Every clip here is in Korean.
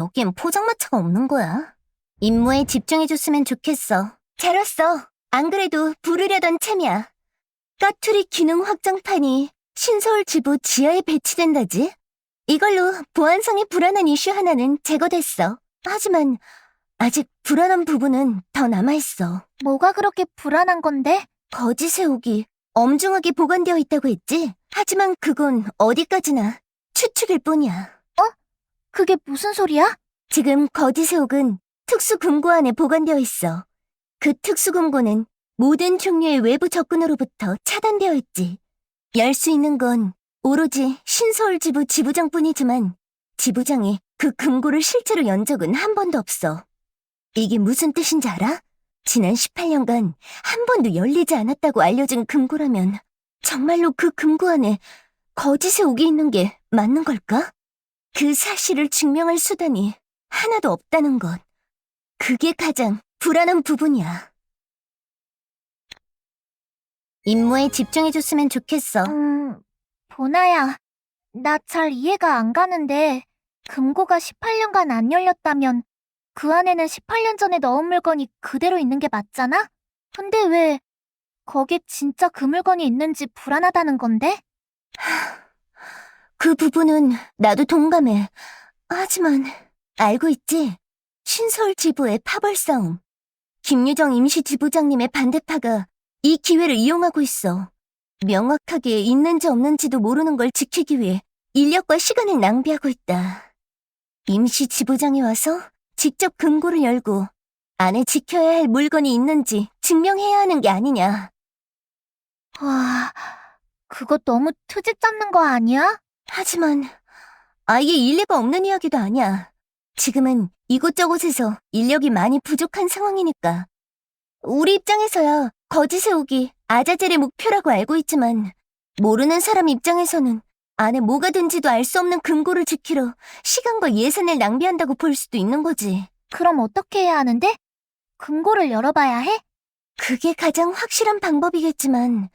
여기엔 포장마차가 없는 거야. 임무에 집중해줬으면 좋겠어. 잘 왔어. 안 그래도 부르려던 참이야. 까투리 기능 확장판이 신서울 지부 지하에 배치된다지? 이걸로 보안상의 불안한 이슈 하나는 제거됐어. 하지만 아직 불안한 부분은 더 남아있어. 뭐가 그렇게 불안한 건데? 거짓 세우기 엄중하게 보관되어 있다고 했지? 하지만 그건 어디까지나 추측일 뿐이야. 그게 무슨 소리야? 지금 거짓 세옥은 특수 금고 안에 보관되어 있어. 그 특수 금고는 모든 종류의 외부 접근으로부터 차단되어 있지. 열 수 있는 건 오로지 신서울 지부 지부장뿐이지만 지부장이 그 금고를 실제로 연 적은 한 번도 없어. 이게 무슨 뜻인지 알아? 지난 18년간 한 번도 열리지 않았다고 알려진 금고라면 정말로 그 금고 안에 거짓의 옥이 있는 게 맞는 걸까? 그 사실을 증명할 수단이 하나도 없다는 것. 그게 가장 불안한 부분이야. 임무에 집중해줬으면 좋겠어. 음, 보나야. 나 잘 이해가 안 가는데, 금고가 18년간 안 열렸다면, 그 안에는 18년 전에 넣은 물건이 그대로 있는 게 맞잖아? 근데 왜, 거기에 진짜 그 물건이 있는지 불안하다는 건데? 그 부분은 나도 동감해. 하지만 알고 있지? 신서울 지부의 파벌 싸움. 김유정 임시 지부장님의 반대파가 이 기회를 이용하고 있어. 명확하게 있는지 없는지도 모르는 걸 지키기 위해 인력과 시간을 낭비하고 있다. 임시 지부장이 와서 직접 금고를 열고 안에 지켜야 할 물건이 있는지 증명해야 하는 게 아니냐. 와, 그거 너무 트집 잡는 거 아니야? 하지만 아예 일리가 없는 이야기도 아니야. 지금은 이곳저곳에서 인력이 많이 부족한 상황이니까. 우리 입장에서야 거짓의 옥이 아자젤의 목표라고 알고 있지만 모르는 사람 입장에서는 안에 뭐가 든지도 알 수 없는 금고를 지키러 시간과 예산을 낭비한다고 볼 수도 있는 거지. 그럼 어떻게 해야 하는데? 금고를 열어봐야 해? 그게 가장 확실한 방법이겠지만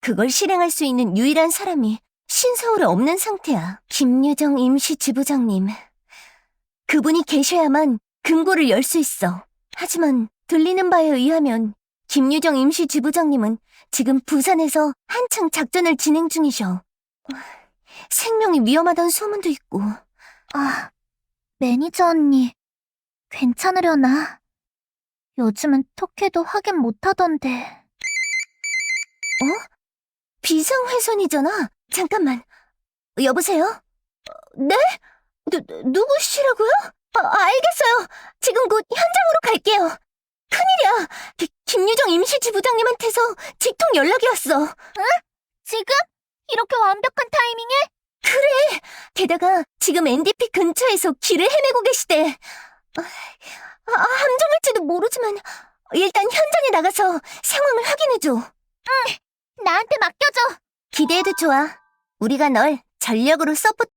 그걸 실행할 수 있는 유일한 사람이 신서울에 없는 상태야. 김유정 임시 지부장님. 그분이 계셔야만 금고를 열 수 있어. 하지만 들리는 바에 의하면 김유정 임시 지부장님은 지금 부산에서 한창 작전을 진행 중이셔. 생명이 위험하다는 소문도 있고. 아, 매니저 언니, 괜찮으려나? 요즘은 톡해도 확인 못하던데. 비상회선이잖아. 잠깐만. 여보세요? 어, 네? 누, 누구시라고요? 아, 알겠어요. 지금 곧 현장으로 갈게요. 큰일이야. 기- 김유정 임시지 부장님한테서 직통 연락이 왔어. 지금? 이렇게 완벽한 타이밍에? 게다가 지금 NDP 근처에서 길을 헤매고 계시대. 아, 아, 함정일지도 모르지만 일단 현장에 나가서 상황을 확인해줘. 나한테 맡겨줘. 기대해도 좋아. 우리가 널 전력으로 서포트